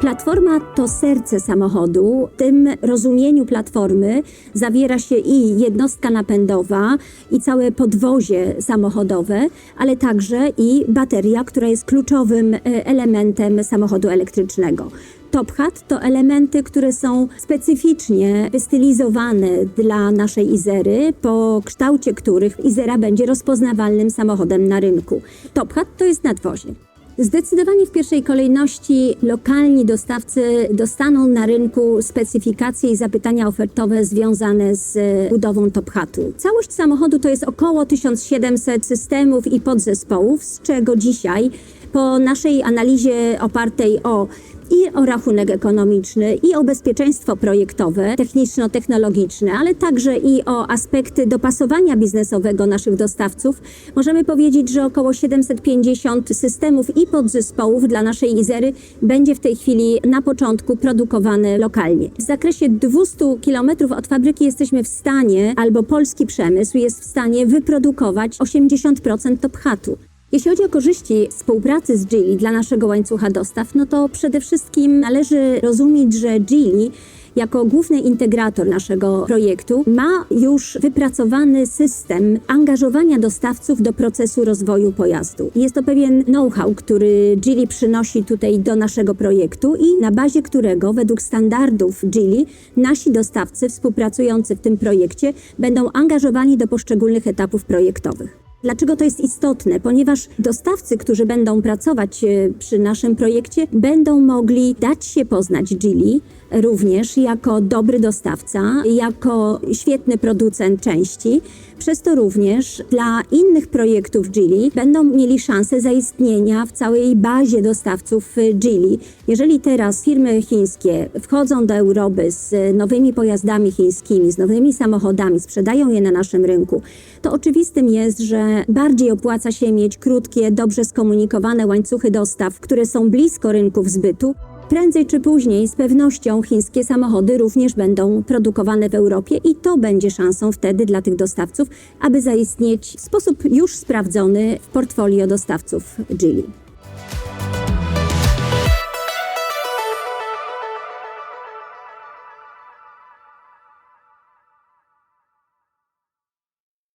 Platforma to serce samochodu. W tym rozumieniu platformy zawiera się i jednostka napędowa, i całe podwozie samochodowe, ale także i bateria, która jest kluczowym e, elementem samochodu elektrycznego. Top Hat to elementy, które są specyficznie wystylizowane dla naszej Izery, po kształcie których Izera będzie rozpoznawalnym samochodem na rynku. Top Hat to jest nadwozie. Zdecydowanie w pierwszej kolejności lokalni dostawcy dostaną na rynku specyfikacje i zapytania ofertowe związane z budową Top Hatu. Całość samochodu to jest około 1700 systemów i podzespołów, z czego dzisiaj po naszej analizie opartej o i o rachunek ekonomiczny, i o bezpieczeństwo projektowe, techniczno-technologiczne, ale także i o aspekty dopasowania biznesowego naszych dostawców, możemy powiedzieć, że około 750 systemów i podzespołów dla naszej Izery będzie w tej chwili na początku produkowane lokalnie. W zakresie 200 km od fabryki jesteśmy w stanie, albo polski przemysł jest w stanie wyprodukować 80% top hatu. Jeśli chodzi o korzyści współpracy z Geely dla naszego łańcucha dostaw, no to przede wszystkim należy rozumieć, że Geely jako główny integrator naszego projektu ma już wypracowany system angażowania dostawców do procesu rozwoju pojazdu. Jest to pewien know-how, który Geely przynosi tutaj do naszego projektu i na bazie którego według standardów Geely nasi dostawcy współpracujący w tym projekcie będą angażowani do poszczególnych etapów projektowych. Dlaczego to jest istotne? Ponieważ dostawcy, którzy będą pracować e, przy naszym projekcie, będą mogli dać się poznać Geely również jako dobry dostawca, jako świetny producent części. Przez to również dla innych projektów Geely będą mieli szansę zaistnienia w całej bazie dostawców e, Geely. Jeżeli teraz firmy chińskie wchodzą do Europy z nowymi pojazdami chińskimi, z nowymi samochodami, sprzedają je na naszym rynku, to oczywistym jest, że bardziej opłaca się mieć krótkie, dobrze skomunikowane łańcuchy dostaw, które są blisko rynków zbytu. Prędzej czy później z pewnością chińskie samochody również będą produkowane w Europie i to będzie szansą wtedy dla tych dostawców, aby zaistnieć w sposób już sprawdzony w portfolio dostawców Geely.